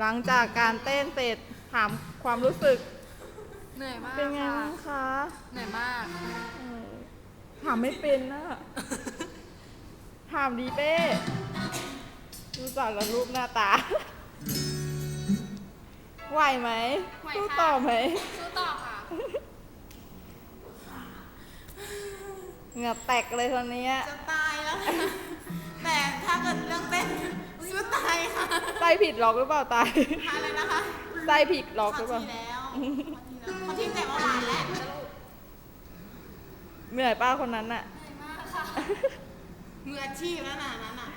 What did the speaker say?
หลังจากการเต้นเสร็จถามความรู้สึกเหนื่อยมากเป็นไงค่ะบ้างคะเหนื่อยมาก เออถามไม่เป็นนะถามดีเป้ดูจากกับรูปหน้าตา ไหวไหมไหวสู้ค่ะต่อไหมสู้ต่อค่ะ เหงื่อแตกเลยคนนี้จะตายแล้วแต่ ผิดล็อกหรือเปล่าตายอะไรนะคะไส้ผิดล็อกหรือเปเขาล่าทีแล้วเขาทีแต่เมื่อวานแล้วเหนื่อยป้าคนนั้นน่ะ เหนื่อยมากค่ะมืออาชีพแล้วนะนั้นอะ